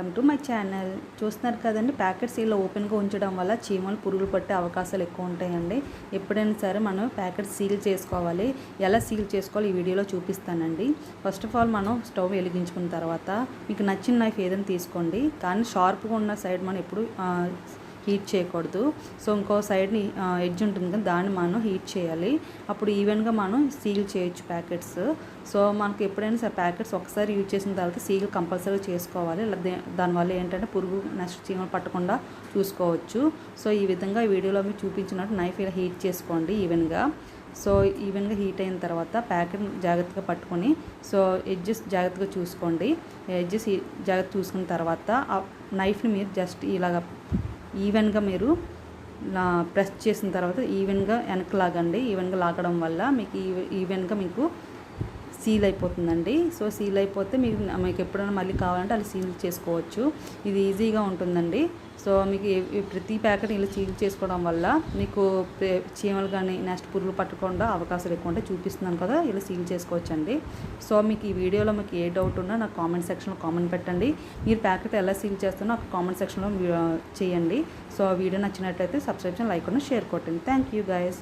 Welcome to my channel. చూస్తున్నారు కదండి packets ఇలా ఓపెన్గా ఉంచడం వల్ల చీమలు పురుగులు పట్టే అవకాశాలు ఎక్కువ ఉంటాయండి. ఎప్పుడైనా సరే మనం ప్యాకెట్ సీల్ చేసుకోవాలి. ఎలా సీల్ చేసుకోవాలి ఈ వీడియోలో చూపిస్తానండి. ఫస్ట్ ఆఫ్ ఆల్ మనం స్టవ్ వెలిగించుకున్న తర్వాత మీకు నచ్చిన నైఫ్ ఏదైనా తీసుకోండి. కానీ షార్ప్గా ఉన్న సైడ్ మనం ఎప్పుడు హీట్ చేయకూడదు. సో ఇంకో సైడ్ని ఎడ్జ్ ఉంటుంది కదా దాన్ని మనం హీట్ చేయాలి. అప్పుడు ఈవెన్గా మనం సీల్ చేయొచ్చు ప్యాకెట్స్. సో మనకి ఎప్పుడైనా సరే ప్యాకెట్స్ ఒకసారి యూజ్ చేసిన తర్వాత సీల్ కంపల్సరీ చేసుకోవాలి. ఇలా దానివల్ల ఏంటంటే పురుగు నెక్స్ట్ చీమలు పట్టకుండా చూసుకోవచ్చు. సో ఈ విధంగా వీడియోలో మీరు చూపించినట్టు నైఫ్ ఇలా హీట్ చేసుకోండి ఈవెన్గా. సో ఈవెన్గా హీట్ అయిన తర్వాత ప్యాకెట్ జాగ్రత్తగా పట్టుకొని సో ఎడ్జెస్ జాగ్రత్తగా చూసుకోండి. ఎడ్జెస్ జాగ్రత్త చూసుకున్న తర్వాత ఆ నైఫ్ని మీరు జస్ట్ ఇలాగ ఈవెన్గా మీరు ప్రెస్ చేసిన తర్వాత ఈవెన్గా వెనక్కి లాగండి. ఈవెన్గా లాగడం వల్ల మీకు ఈవె- ఈవెన్గా మీకు సీల్ అయిపోతుందండి. సో సీల్ అయిపోతే మీకు మీకు ఎప్పుడైనా మళ్ళీ కావాలంటే అది సీల్ చేసుకోవచ్చు. ఇది ఈజీగా ఉంటుందండి. సో మీకు ప్రతి ప్యాకెట్ ఇలా సీల్ చేసుకోవడం వల్ల మీకు చీమలు కానీ నెక్స్ట్ పురుగులు పట్టకుండా అవకాశాలు ఎక్కువ ఉంటే చూపిస్తున్నాను కదా ఇలా సీల్ చేసుకోవచ్చండి. సో మీకు ఈ వీడియోలో మీకు ఏ డౌట్ ఉన్నా నాకు కామెంట్ సెక్షన్లో కామెంట్ పెట్టండి. మీరు ప్యాకెట్ ఎలా సీల్ చేస్తున్నా నాకు కామెంట్ సెక్షన్లో చేయండి. సో వీడియో నచ్చినట్లయితే సబ్స్క్రిప్షన్ లైక్ ఉన్న షేర్ కొట్టండి. Thank you guys